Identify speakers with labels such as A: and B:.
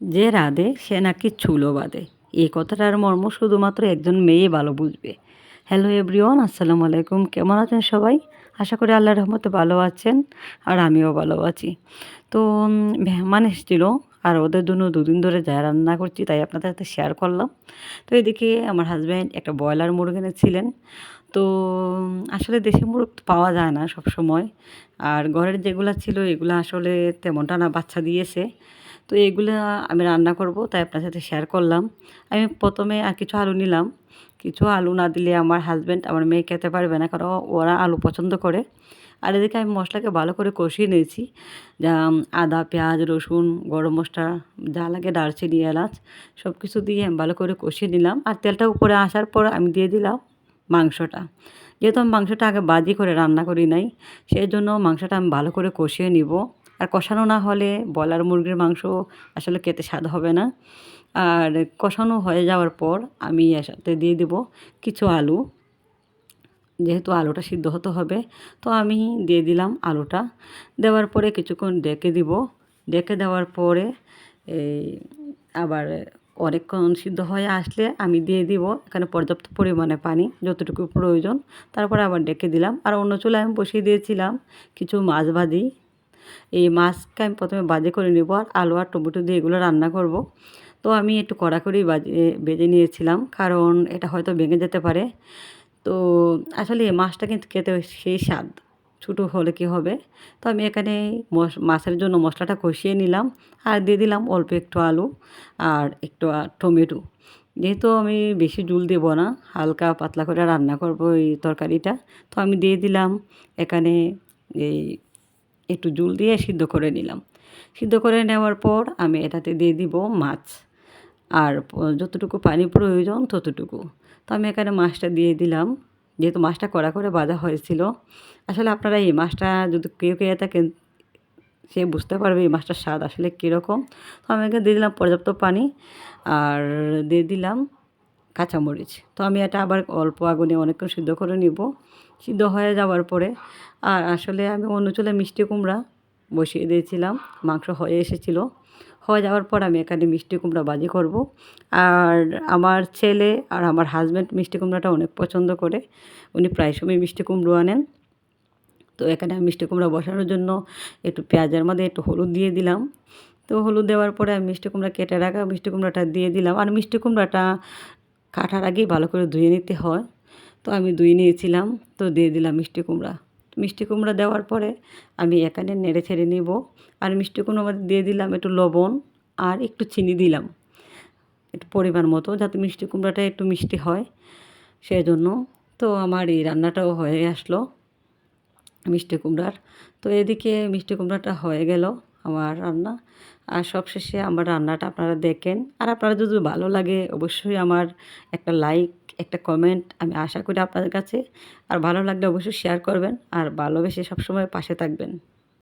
A: যে রাধে, সে নাকি চুলো বাঁধে। এই কথাটার মর্ম শুধুমাত্র একজন মেয়ে ভালো বুঝবে। হ্যালো এভরিওয়ান আসসালামু আলাইকুম। কেমন আছেন সবাই? আশা করি আল্লাহ রহমতে ভালো আছেন আর আমিও ভালো আছি। তো মেহমান এসেছিল আর ওদের জন্য দুদিন ধরে যা রান্না করছি তাই আপনাদের সাথে শেয়ার করলাম। তো এদিকে আমার হাজব্যান্ড একটা ব্রয়লার মুরগ এনেছিলেন। তো আসলে দেশি মুরগ পাওয়া যায় না সব সময় আর ঘরের যেগুলো ছিল এগুলো আসলে তেমনটা না, বাচ্চা দিয়েছে। তো এগুলো আমি রান্না করব, তাই আপনার সাথে শেয়ার করলাম। আমি প্রথমে আর কিছু আলু নিলাম। কিছু আলু না দিলে আমার হাজব্যান্ড আমার মেয়ে খেতে পারবে না, কারণ ওরা আলু পছন্দ করে। আর এদিকে আমি মশলাকে ভালো করে কষিয়ে নিয়েছি। আদা, পেঁয়াজ, রসুন, গরম মশলা, যা লাগে দারচিনি, এলাচ সব কিছু দিয়ে আমি ভালো করে কষিয়ে নিলাম। আর তেলটা উপরে আসার পর আমি দিয়ে দিলাম মাংসটা। যেহেতু আমি মাংসটা আগে বাজি করে রান্না করি নাই, সেই জন্য মাংসটা আমি ভালো করে কষিয়ে নিব। আর কষানো না হলে ব্রয়লার মুরগির মাংস আসলে খেতে স্বাদ হবে না। আর কষানো হয়ে যাওয়ার পর আমি এর সাথে দিয়ে দেব কিছু আলু। যেহেতু আলুটা সিদ্ধ হতে হবে, তো আমি দিয়ে দিলাম আলুটা। দেওয়ার পরে কিছুক্ষণ ডেকে দিব। ডেকে দেওয়ার পরে এই আবার অনেকক্ষণ সিদ্ধ হয়ে আসলে আমি দিয়ে দিব এখানে পর্যাপ্ত পরিমাণে পানি, যতটুকু প্রয়োজন। তারপরে আবার ডেকে দিলাম। আর অন্য চুলায় আমি বসিয়ে দিয়েছিলাম কিছু মাছ ভাজি। এই মাছকে আমি প্রথমে বাজে করে নেব আর আলু আর টমেটো দিয়ে এগুলো রান্না করব। তো আমি একটু কড়া করেই বাজে, বেজে নিয়েছিলাম কারণ এটা হয়তো ভেঙে যেতে পারে। তো আসলে এই মাছটা কিন্তু খেতে সেই স্বাদ, ছোটো হলে কী হবে? তো আমি এখানে মাছের জন্য মশলাটা কষিয়ে নিলাম আর দিয়ে দিলাম অল্প একটু আলু আর একটু টমেটো। যেহেতু আমি বেশি জুল দেব না, হালকা পাতলা করে রান্না করব এই তরকারিটা, তো আমি দিয়ে দিলাম এখানে এই একটু জুল দিয়ে সিদ্ধ করে নিলাম। সিদ্ধ করে নেওয়ার পর আমি এটাতে দিয়ে দিব মাছ। আর যতটুকু পানি প্রয়োজন ততটুকু। তো আমি এখানে মাছটা দিয়ে দিলাম। যেহেতু মাছটা কড়া করে বাঁধা হয়েছিল, আসলে আপনারা এই মাছটা যদি কেউ খেয়ে থাকেন, সে বুঝতে পারবে এই মাছটার স্বাদ আসলে কীরকম। তো আমি এখানে দিয়ে দিলাম পর্যাপ্ত পানি। আর দিয়ে দিলাম কাঁচামরিচ। তো আমি এটা আবার অল্প আগুনে অনেকক্ষণ সিদ্ধ করে নিব। সিদ্ধ হয়ে যাওয়ার পরে আর আসলে আমি অন্য চুলে মিষ্টি কুমড়া বসিয়ে দিয়েছিলাম। মাংস হয়ে এসেছিল। হয়ে যাওয়ার পর আমি এখানে মিষ্টি কুমড়া বাজি করব। আর আমার ছেলে আর আমার হাজব্যান্ড মিষ্টি কুমড়াটা অনেক পছন্দ করে। উনি প্রায় সময় মিষ্টি কুমড়ো আনেন। তো এখানে আমি মিষ্টি কুমড়া বসানোর জন্য একটু পেঁয়াজের মধ্যে একটু হলুদ দিয়ে দিলাম। তো হলুদ দেওয়ার পরে আমি মিষ্টি কুমড়া কেটে রাখা মিষ্টি কুমড়াটা দিয়ে দিলাম। আর মিষ্টি কুমড়াটা কাটার আগেই ভালো করে ধুয়ে নিতে হয়। তো আমি ধুয়ে নিয়েছিলাম, তো দিয়ে দিলাম মিষ্টি কুমড়া। মিষ্টি কুমড়া দেওয়ার পরে আমি এখানে নেড়ে ছেড়ে নেব। আর মিষ্টি মধ্যে দিয়ে দিলাম একটু লবণ আর একটু চিনি দিলাম। একটু পরিমাণ মতো যাতে মিষ্টি কুমড়াটা একটু মিষ্টি হয় সেই জন্য তো আমার এই রান্নাটাও হয়ে আসলো মিষ্টি কুমড়ার। তো এদিকে মিষ্টি কুমড়াটা হয়ে গেল। আমার রান্না। আর সবশেষে আমার রান্নাটা আপনারা দেখেন। আর আপনারা যদি ভালো লাগে, অবশ্যই আমার একটা লাইক একটা কমেন্ট আমি আশা করি আপনাদের কাছে। আর ভালো লাগলে অবশ্যই শেয়ার করবেন। আর ভালোবেসে সবসময় পাশে থাকবেন।